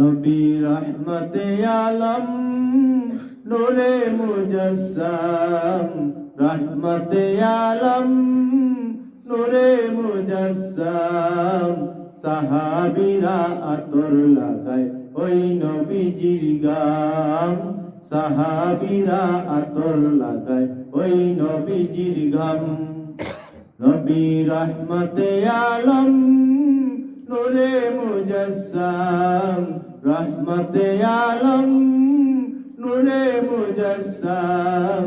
নবী রহমতে আলম, নূরে মুজসম। রহমতে আলম, নূরে মুজসম। সাহাবিরা আতর লাগায় ওই নবীজির গাম। সাহাবিরা আতর লাগায় ওই নবীজির গাম। নবী রহমতে আলম, নূরে মুজসম। রহমতে আলম, নূরে মুজসম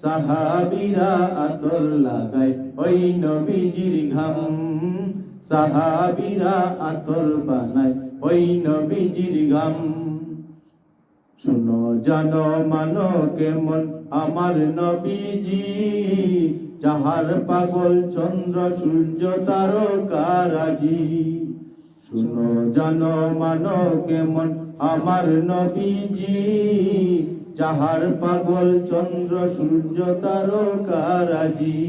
সাহাবিরা আতর লাগায়, ওই নবীজির ঘাম। সাহাবিরা আতর বানায়, ওই নবীজির ঘাম। শুনো জানো মানো কেমন আমার নবীজি, যাহার পাগল চন্দ্র সূর্য তারকারাজি। শুনো জানো মানো কেমন আমার নবীজি, যাহার পাগল চন্দ্র, সূর্য তারকারাজি।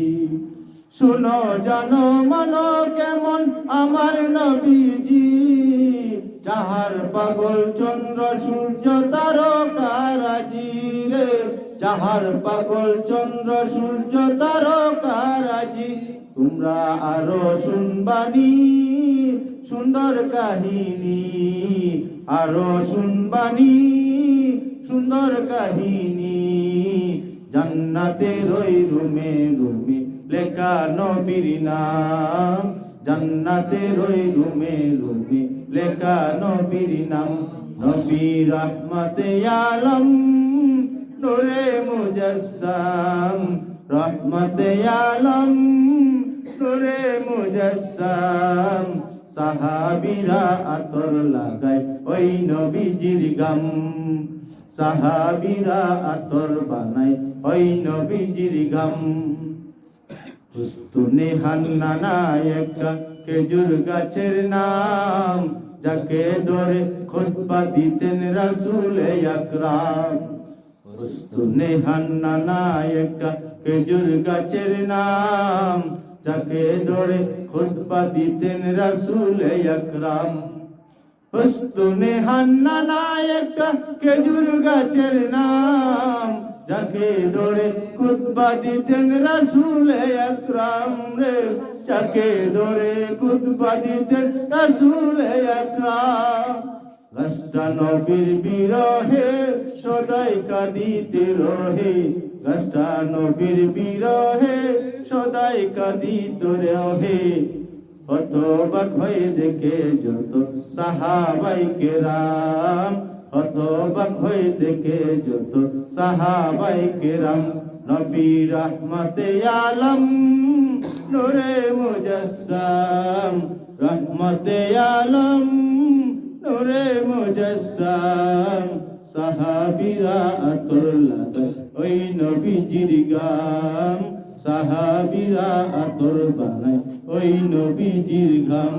শুনো জানো মানো কেমন আমার নবীজি, যাহার পাগল চন্দ্র, সূর্য তারকারাজি রে। যাহার পাগল চন্দ্র, সূর্য তারকারাজি, তোমরা আরও শুনবানি। সুন্দর কাহিনী, আরও শুনবানি। সুন্দর কাহিনী জান্নাতের ওই রুমে রুমে, লেখা নবীর নাম। জান্নাতের ওই রুমে রুমে, লেখা নবীর নাম। নবী রহমতে আলম, নূরে মুজসম রহমতে আলম, নূরে মুজসম সাহাবিরা আতর লাগায়, ওই নবীজির গাম। সাহাবিরা আতর বানায়, ওই নবীজির গাম। হুস্তুনে হান্নানা একটা খেজুর গাছের নাম, যাকে ধরে খুতবা দিতেন রাসূল আকরাম। হুস্তুনে হান্নানা একটা খেজুর গাছের নাম যাকে ধরে খুতবা দিতেন রাসূল একরাম হুস্তুনে হান্না নায়ক খেজুর গাছের নাম। যাকে ধরে কুতবা দিতেন রাসূল একরাম রে, যাকে ধরে কুতবা দিতেন রাসূল গাছটা নবীর বিরহে সদাই কাঁদিতে রহে। গাছটা নবীর বিরহে সদাই কাঁদিতে রহে। কত বাক হয়ে দেখে যত সাহাবাই কেরাম কত বাক হয়ে দেখে যত সাহাবাই কেরাম। নবী রহমতে আলম, নূরে মুজসম রহমতে আলম। নূরে মুজাসসাম সাহাবীরা আতর লাগায় ওই নবীজির গাম। সাহাবীরা আতর বানায় ওই নবীজির গাম